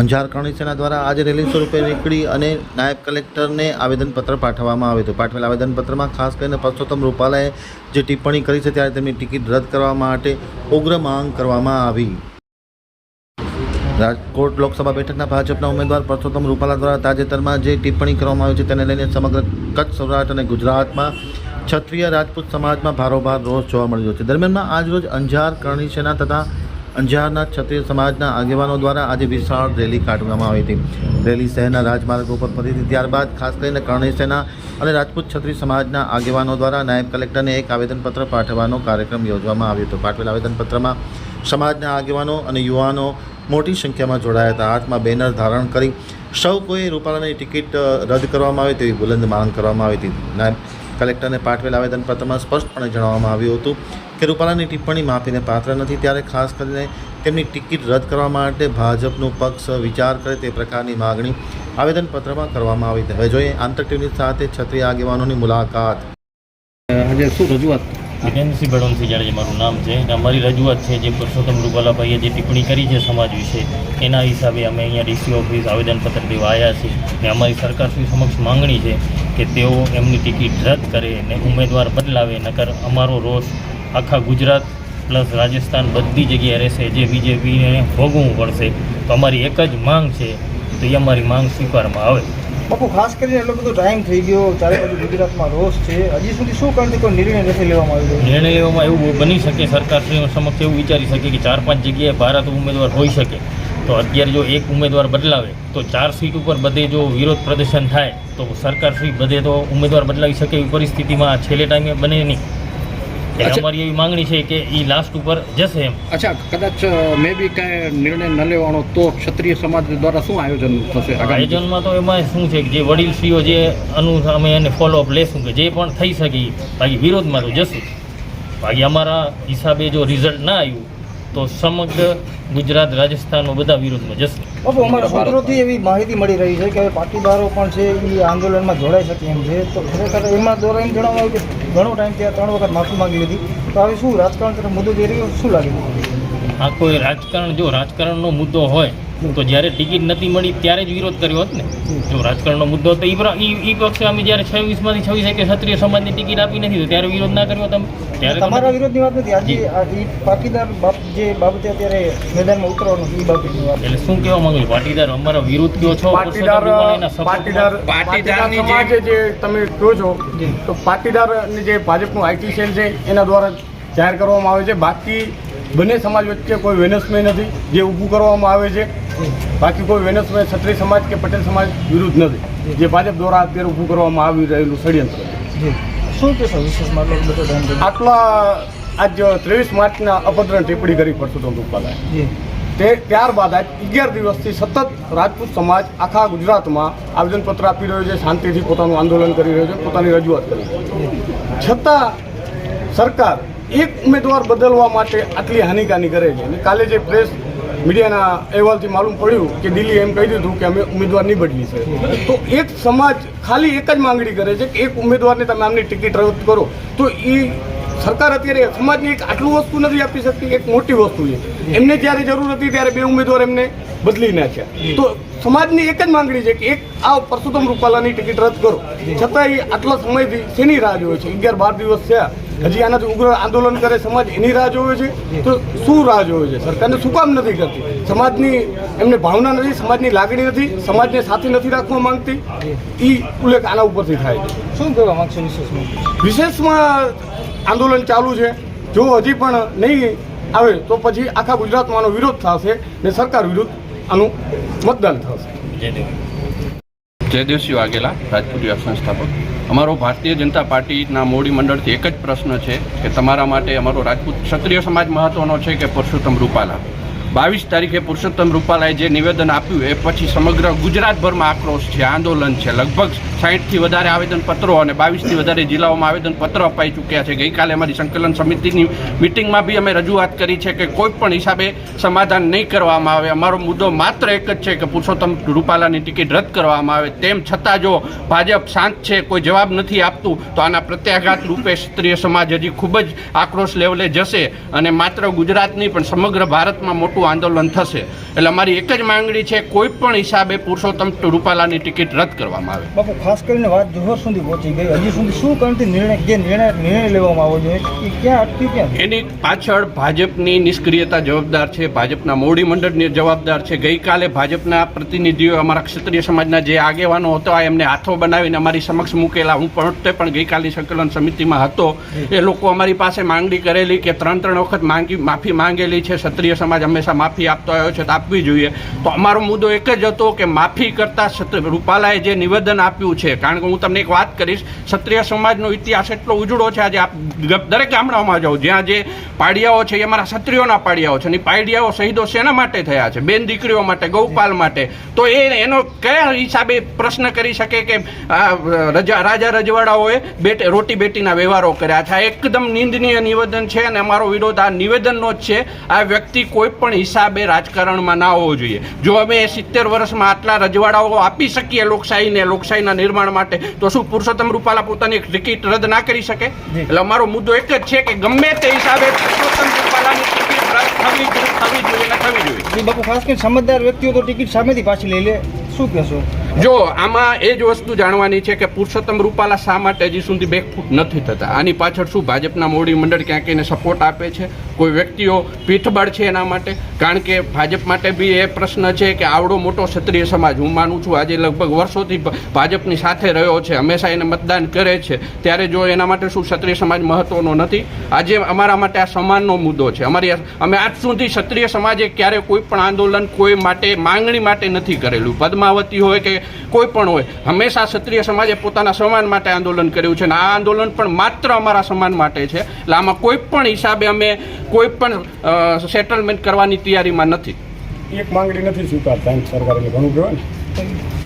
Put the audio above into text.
અંજાર કરણી સેના દ્વારા આજે રેલી સ્વરૂપે નીકળી અને નાયબ કલેક્ટરને આવેદનપત્ર પાઠવવામાં આવ્યું હતું. પાઠવેલ આવેદનપત્રમાં ખાસ કરીને પરસોત્તમ રૂપાલાએ જે ટિપ્પણી કરી છે ત્યારે તેમની ટિકિટ રદ કરવા માટે ઉગ્ર માંગ કરવામાં આવી. રાજકોટ લોકસભા બેઠકના ભાજપના ઉમેદવાર પરસોત્તમ રૂપાલા દ્વારા તાજેતરમાં જે ટિપ્પણી કરવામાં આવી છે તેને લઈને સમગ્ર કચ્છ, સૌરાષ્ટ્ર અને ગુજરાતમાં ક્ષત્રિય રાજપૂત સમાજમાં ભારોભાર રોષ જોવા મળ્યો છે. દરમિયાનમાં આજરોજ અંજાર કરણી સેના તથા અંજારના ક્ષત્રિય સમાજના આગેવાનો દ્વારા આજે વિશાળ રેલી કાઢવામાં આવી હતી. રેલી શહેરના રાજમાર્ગો પર ફરી હતી. ત્યારબાદ ખાસ કરીને કરણી સેના અને રાજપૂત ક્ષત્રિય સમાજના આગેવાનો દ્વારા નાયબ કલેક્ટરને એક આવેદનપત્ર પાઠવવાનો કાર્યક્રમ યોજવામાં આવ્યો હતો. પાઠવેલ આવેદનપત્રમાં સમાજના આગેવાનો અને યુવાનો મોટી સંખ્યામાં જોડાયા હતા. હાથમાં બેનર ધારણ કરી સૌ કોઈ રૂપાલાની ટિકિટ રદ કરવામાં આવે તેવી બુલંદ માંગ કરવામાં આવી હતી. નાયબ કલેક્ટરને પાઠવેલ આવેદનપત્રમાં સ્પષ્ટપણે જણાવવામાં આવ્યું હતું કે રૂપાલાની ટિપ્પણી માફીને પાત્ર નથી ત્યારે ખાસ કરીને તેમની ટિકિટ રદ કરવા માટે ભાજપનું પક્ષ વિચાર કરે તે પ્રકારની માગણી આવેદનપત્રમાં કરવામાં આવી હતી. હવે જોઈએ આંતર ટીમની સાથે છત્રી આગેવાનોની મુલાકાત. આજે શું રજૂઆત? વિરેન્દ્રસિંહ ભડવંતસિંહ જાડેજા મારું નામ છે અને અમારી રજૂઆત છે જે પુરુષોત્તમ રૂપાલાભાઈએ જે ટિપ્પણી કરી છે સમાજ વિશે એના હિસાબે અમે અહીંયા ડીસી ઓફિસ આવેદનપત્ર દેવા આવ્યા છીએ ને અમારી સરકારશ્રી સમક્ષ માંગણી છે કે તેઓ એમની ટિકિટ રદ કરે ને ઉમેદવાર બદલાવે નકર અમારો રોષ આખા ગુજરાત પ્લસ રાજસ્થાન બધી જગ્યાએ રહેશે. જે બીજેપીને ભોગવવું પડશે. તો અમારી એક જ માંગ છે. તો એ અમારી માંગ સ્વીકારવામાં આવે. બાપુ ખાસ કરીને એટલો બધો ટાઈમ થઈ ગયો. ચારે બાજુ ગુજરાતમાં રોષ છે. હજી સુધી શું કારણથી કોઈ નિર્ણય નથી લેવામાં આવ્યો? નિર્ણય લેવામાં એવું બની શકે. સરકારશ્રી સમક્ષ એવું વિચારી શકે કે ચાર પાંચ જગ્યાએ ભારત ઉમેદવાર હોઈ શકે. તો અત્યારે જો એક ઉમેદવાર બદલાવે તો ચાર સીટ ઉપર બધે જો વિરોધ પ્રદર્શન થાય તો સરકારશ્રી બધે તો ઉમેદવાર બદલાવી શકે એવી પરિસ્થિતિમાં છેલ્લે ટાઈમે બને નહીં. એટલે અમારી એવી માંગણી છે કે એ લાસ્ટ ઉપર જશે એમ અચ્છા કદાચ મે બી કાંઈ નિર્ણય ન લેવાનો તો ક્ષત્રિય સમાજ દ્વારા શું આયોજન થશે? આયોજનમાં તો એમાં શું છે કે જે વડીલશ્રીઓ જે અનુ અમે એને ફોલોઅપ લેશું કે જે પણ થઈ શકે. બાકી વિરોધમાં તો જશું બાકી અમારા હિસાબે જો રિઝલ્ટ ના આવ્યું તો સમગ્ર ગુજરાત રાજસ્થાનનો બધા વિરોધમાં જશે. બાપુ અમારા સૂત્રોથી એવી માહિતી મળી રહી છે કે હવે પાટીદારો પણ છે એ આંદોલનમાં જોડાઈ શકે એમ છે. તો ખરેખર એમાં દ્વારા એમ જણાવવામાં આવ્યું કે ઘણો ટાઈમ ત્યાં ત્રણ વખત માફી માંગી લીધી. તો હવે શું રાજકારણ તરફ મુદ્દો જઈ રહ્યો? શું લાગે આ કોઈ રાજકારણ જો રાજકારણનો મુદ્દો હોય તો જ્યારે ટિકિટ નથી મળી ત્યારે જ વિરોધ કર્યો હોત ને. જો રાજકારણનો મુદ્દો તો એ પક્ષે અમે જ્યારે છવ્વીસમાંથી છવ્વીસ કે ક્ષત્રિય સમાજની ટિકિટ આપી નથી તો ત્યારે વિરોધ ના કર્યો તમે? ત્યારે તમારો. વિરોધની વાત નથી આજે પાટીદાર બાપ જે બાબતે અત્યારે મેદાનમાં ઉતરવાનું એ બાબતની વાત. એટલે શું કહેવા માંગુ પાટીદાર અમારા વિરોધ કયો છો? પાટીદાર પાટીદાર પાટીદાર સમાજ જે તમે કહો છો તો પાટીદાર જે ભાજપનું આઈટી સેલ છે એના દ્વારા જાહેર કરવામાં આવે છે. બાકી બંને સમાજ વચ્ચે કોઈ વેનસમય નથી જે ઊભું કરવામાં આવે છે. બાકી કોઈ વેનસમય ક્ષત્રિય સમાજ કે પટેલ સમાજ વિરુદ્ધ નથી. જે ભાજપ દ્વારા અત્યારે ઊભું કરવામાં આવી રહેલું ષડયંત્ર. શું કહેશો વિશેષમાં આટલો આજ ત્રેવીસ માર્ચના અભદ્ર ટિપ્પણી કરી પરસોત્તમ રૂપાલાએ. તે ત્યારબાદ આજ અગિયાર દિવસથી સતત રાજપૂત સમાજ આખા ગુજરાતમાં આવેદનપત્ર આપી રહ્યો છે શાંતિથી પોતાનું આંદોલન કરી રહ્યો છે પોતાની રજૂઆત કરી છે. છતાં સરકાર એક ઉમેદવાર બદલવા માટે આટલી હાનિકાની કરે છે. અને કાલે જે પ્રેસ મીડિયાના અહેવાલથી માલુમ પડ્યું કે દિલ્હી એમ કહી દીધું કે અમે ઉમેદવાર નહીં બદલી છે. તો એક સમાજ ખાલી એક જ માંગણી કરે છે કે એક ઉમેદવારને તમે આમની ટિકિટ રદ કરો. તો એ સરકાર અત્યારે સમાજને એક આટલું વસ્તુ નથી આપી શકતી એક મોટી વસ્તુ છે. એમને જ્યારે જરૂર હતી ત્યારે બે ઉમેદવાર એમને બદલી નાખ્યા. તો સમાજની એક જ માંગણી છે કે એક આ પરસોત્તમ રૂપાલાની ટિકિટ રદ કરો. છતાં એ આટલા સમયથી શેની રાહ જોવે છે? અગિયાર બાર દિવસ થયા. હજી આનાથી ઉગ્ર આંદોલન કરે સમાજ એની રાહ જોવે છે? તો શું રાહ જોવે છે? સરકારને શું કામ નથી કરતી? સમાજની એમને ભાવના નથી સમાજની લાગણી નથી સમાજને સાથે નથી રાખવા માંગતી? એ ઉલ્લેખ આના ઉપરથી થાય છે. શું કહેવા માંગશો વિશેષમાં? વિશેષમાં આંદોલન ચાલુ છે. જો હજી પણ નહીં આવે, તો પછી આખા ગુજરાતમાં વિરોધ થશે ને સરકાર વિરુદ્ધ આનું મતદાન થશે. જય દેવ. જયદેવસિંહ વાઘેલા, રાજપૂત યુવા સંસ્થાપક. અમારો ભારતીય જનતા પાર્ટીના મોડી મંડળથી એક જ પ્રશ્ન છે કે તમારા માટે અમારો રાજપૂત ક્ષત્રિય સમાજ મહત્વનો છે કે પુરુષોત્તમ રૂપાલા? બાવીસ તારીખે પુરુષોત્તમ રૂપાલાએ જે નિવેદન આપ્યું એ પછી સમગ્ર ગુજરાતભરમાં આક્રોશ છે, આંદોલન છે, લગભગ સાહીઠથી વધારે આવેદનપત્રો અને બાવીસથી વધારે જિલ્લાઓમાં આવેદનપત્રો અપાઈ ચૂક્યા છે. ગઈકાલે અમારી સંકલન સમિતિની મિટિંગમાં બી અમે રજૂઆત કરી છે કે કોઈ પણ હિસાબે સમાધાન નહીં કરવામાં આવે. અમારો મુદ્દો માત્ર એક જ છે કે પુરુષોત્તમ રૂપાલાની ટિકિટ રદ કરવામાં આવે. તેમ છતાં જો ભાજપ શાંત છે, કોઈ જવાબ નથી આપતું, તો આના પ્રત્યાઘાત રૂપે ક્ષત્રિય સમાજ હજી ખૂબ જ આક્રોશ લેવલે જશે અને માત્ર ગુજરાત નહીં, પણ સમગ્ર ભારતમાં મોટું આંદોલન થશે. એટલે અમારી એક જ માંગણી છે, કોઈ પણ હિસાબે પુરુષોત્તમ રૂપાલાની ટિકિટ રદ કરવામાં આવે. ખાસ કરીને વાત જોહર સુધી પહોંચી ગઈ. હજી સુધી શું કારણથી નિર્ણય જે નિર્ણય નિર્ણય લેવામાં આવ્યો જોઈએ એ ક્યાં અટક્યું ક્યાં એની પાછળ ભાજપની નિષ્ક્રિયતા જવાબદાર છે ભાજપના મોવડી મંડળની જવાબદાર છે. ગઈકાલે ભાજપના પ્રતિનિધિઓ અમારા ક્ષત્રિય સમાજના જે આગેવાનો હતા એમને હાથો બનાવીને અમારી સમક્ષ મૂકેલા. હું પોતે પણ ગઈકાલની સંકલન સમિતિમાં હતો. એ લોકો અમારી પાસે માંગણી કરેલી કે ત્રણ ત્રણ વખત માંગી માફી માંગેલી છે. ક્ષત્રિય સમાજ હંમેશા માફી આપતો આવ્યો છે તો આપવી જોઈએ. તો અમારો મુદ્દો એક જ હતો કે માફી કરતા રૂપાલાએ જે નિવેદન આપ્યું છે કારણ કે હું તમને એક વાત કરીશ, ક્ષત્રિય સમાજનો ઇતિહાસ એટલો ઉજળો છે આજે આપ દરેક ગામડાઓમાં જાઓ. જ્યાં જે પાડિયાઓ છે એ અમારા ક્ષત્રિયોના પાડિયાઓ છે અને પાડિયાઓ શહીદો શેના માટે થયા છે? બેન દીકરીઓ માટે, ગૌપાલ માટે. તો એ એનો કયા હિસાબે પ્રશ્ન કરી શકે કે રજા, રાજા રજવાડાઓએ બેટ રોટી બેટીના વ્યવહારો કર્યા છે? આ એકદમ નિંદનીય નિવેદન છે અને અમારો વિરોધ આ નિવેદનનો જ છે. આ વ્યક્તિ કોઈ પણ હિસાબે રાજકારણમાં ના હોવો જોઈએ. જો અમે સિત્તેર વર્ષમાં આટલા રજવાડાઓ આપી શકીએ લોકશાહીને, લોકશાહીના નિર્માણ માટે. તો શું પુરુષોત્તમ રૂપાલા પોતાની ટિકિટ રદ ના કરી શકે? એટલે અમારો મુદ્દો એક જ છે કે ગમે તે હિસાબે પુરુષોત્તમ રૂપાલાની ટિકિટ રદ થવી જોઈએ ને થવી જોઈએ? બાપુ ખાસ કરીને સમજદાર વ્યક્તિઓ તો ટિકિટ સામેથી પાછી લઈ લે. શું કહેશો? જો, આમાં એ જ વસ્તુ જાણવાની છે કે પુરુષોત્તમ રૂપાલા શા માટે હજી સુધી બેકફૂટ નથી થતા? આની પાછળ શું ભાજપના મોવડી મંડળ ક્યાંક એને સપોર્ટ આપે છે? કોઈ વ્યક્તિઓ પીઠબળ છે એના માટે? કારણ કે ભાજપ માટે બી એ પ્રશ્ન છે કે આવડો મોટો ક્ષત્રિય સમાજ, હું માનું છું આજે લગભગ વર્ષોથી ભાજપની સાથે રહ્યો છે, હંમેશા એને મતદાન કરે છે. ત્યારે જો એના માટે શું ક્ષત્રિય સમાજ મહત્વનો નથી? આજે અમારા માટે આ સમાનનો મુદ્દો છે. અમારી અમે આજ સુધી ક્ષત્રિય સમાજે ક્યારે કોઈ પણ આંદોલન કોઈ માટે, માંગણી માટે નથી કરેલું. પદ્માવતી હોય કે કોઈ પણ હોય, હંમેશા ક્ષત્રિય સમાજે પોતાના સમાન માટે આંદોલન કર્યું છે. અને આ આંદોલન પણ માત્ર અમારા સમાન માટે છે. એટલે આમાં કોઈ પણ હિસાબે અમે કોઈ પણ સેટલમેન્ટ કરવાની તૈયારીમાં નથી. એક માંગણી નથી સ્વીકારતા સરકારે ઘણું કહેવાય